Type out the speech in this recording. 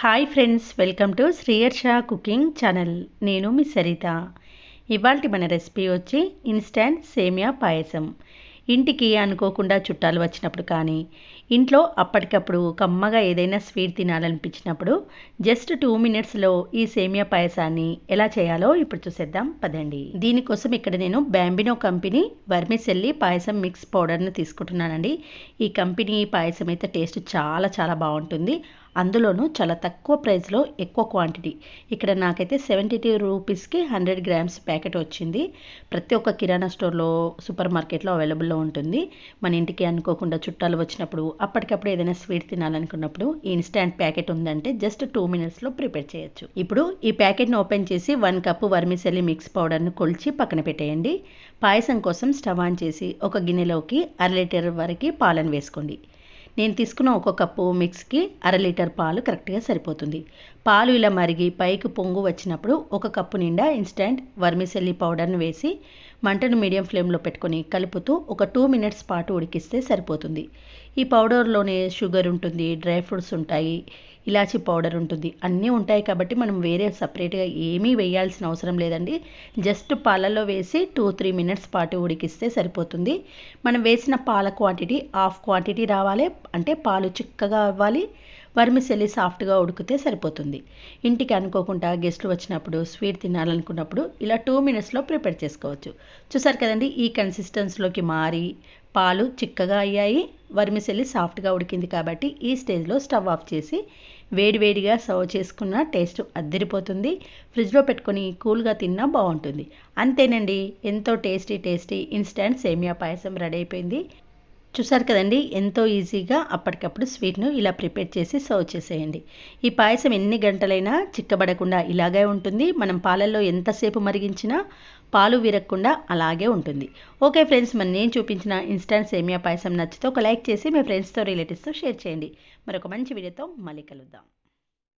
Hi friends welcome to Shriyarsha cooking channel నేను మీ సరిత. ఇవాళ మన రెసిపీ వచ్చి ఇన్స్టంట్ సేమియా పాయసం. ఇంటికి అనుకోకుండా చుట్టాలు వచ్చినప్పుడు కానీ ఇంట్లో అప్పటికప్పుడు కమ్మగా ఏదైనా స్వీట్ తినాలనిపించినప్పుడు జస్ట్ టూ మినిట్స్లో ఈ సేమియా పాయసాన్ని ఎలా చేయాలో ఇప్పుడు చూసేద్దాం పదండి. దీనికోసం ఇక్కడ నేను Bambino company vermicelli payasam mix పౌడర్ని తీసుకుంటున్నానండి. ఈ కంపెనీ పాయసం అయితే టేస్ట్ చాలా చాలా బాగుంటుంది. అందులోనూ చాలా తక్కువ ప్రైస్లో ఎక్కువ క్వాంటిటీ. ఇక్కడ నాకైతే సెవెంటీ టూ రూపీస్కి హండ్రెడ్ గ్రామ్స్ ప్యాకెట్ వచ్చింది. ప్రతి ఒక్క కిరాణా స్టోర్లో సూపర్ మార్కెట్లో అవైలబుల్లో ఉంటుంది. మన ఇంటికి అనుకోకుండా చుట్టాలు వచ్చినప్పుడు అప్పటికప్పుడు ఏదైనా స్వీట్ తినాలనుకున్నప్పుడు ఈ ఇన్స్టాంట్ ప్యాకెట్ ఉందంటే జస్ట్ టూ మినిట్స్లో ప్రిపేర్ చేయొచ్చు. ఇప్పుడు ఈ ప్యాకెట్ని ఓపెన్ చేసి వన్ కప్పు వర్మిసెల్లి మిక్స్ పౌడర్ను కొలిచి పక్కన పెట్టేయండి. పాయసం కోసం స్టవ్ ఆన్ చేసి ఒక గిన్నెలోకి అర లీటర్ వరకు పాలను వేసుకోండి. నేను తీసుకున్న ఒక కప్పు మిక్స్కి అర లీటర్ పాలు కరెక్ట్గా సరిపోతుంది. పాలు ఇలా మరిగి పైకి పొంగు వచ్చినప్పుడు ఒక కప్పు నిండా ఇన్స్టంట్ వర్మిసెల్లి పౌడర్ను వేసి మంటను మీడియం ఫ్లేమ్లో పెట్టుకొని కలుపుతూ ఒక టూ మినిట్స్ పాటు ఉడికిస్తే సరిపోతుంది. ఈ పౌడర్లోనే షుగర్ ఉంటుంది డ్రై ఫ్రూట్స్ ఉంటాయి ఇలాచీ పౌడర్ ఉంటుంది. అన్నీ ఉంటాయి కాబట్టి మనం వేరే సపరేట్గా ఏమీ వేయాల్సిన అవసరం లేదండి. జస్ట్ పాలలో వేసి టూ త్రీ మినిట్స్ పాటు ఉడికిస్తే సరిపోతుంది. మనం వేసిన పాల క్వాంటిటీ హాఫ్ క్వాంటిటీ రావాలి. అంటే పాలు చిక్కగా అవ్వాలి. వర్మిసెల్లి సాఫ్ట్గా ఉడికితే సరిపోతుంది. ఇంటికి అనుకోకుండా గెస్ట్లు వచ్చినప్పుడు స్వీట్ తినాలనుకున్నప్పుడు ఇలా టూ మినిట్స్లో ప్రిపేర్ చేసుకోవచ్చు. చూసారు కదండి ఈ కన్సిస్టెన్స్లోకి మారి పాలు చిక్కగా అయ్యాయి. వర్మిసెల్లి సాఫ్ట్గా ఉడికింది కాబట్టి ఈ స్టేజ్లో స్టవ్ ఆఫ్ చేసి వేడివేడిగా సర్వ్ చేసుకున్న టేస్ట్ అద్దరిపోతుంది. ఫ్రిడ్జ్లో పెట్టుకొని కూల్గా తిన్నా బాగుంటుంది. అంతేనండి ఎంతో టేస్టీ టేస్టీ ఇన్స్టంట్ సేమియా పాయసం రెడీ అయిపోయింది. చూసారు కదండి ఎంతో ఈజీగా అప్పటికప్పుడు స్వీట్ను ఇలా ప్రిపేర్ చేసి సర్వ్ చేసేయండి. ఈ పాయసం ఎన్ని గంటలైనా చిక్కబడకుండా ఇలాగే ఉంటుంది. మనం పాలల్లో ఎంతసేపు మరిగించినా పాలు విరగకుండా అలాగే ఉంటుంది. ఓకే ఫ్రెండ్స్ మరి నేను చూపించిన ఇన్స్టంట్ సేమియా పాయసం నచ్చితే ఒక లైక్ చేసి మీ ఫ్రెండ్స్తో రిలేటివ్స్తో షేర్ చేయండి. మరొక మంచి వీడియోతో మళ్ళీ కలుద్దాం.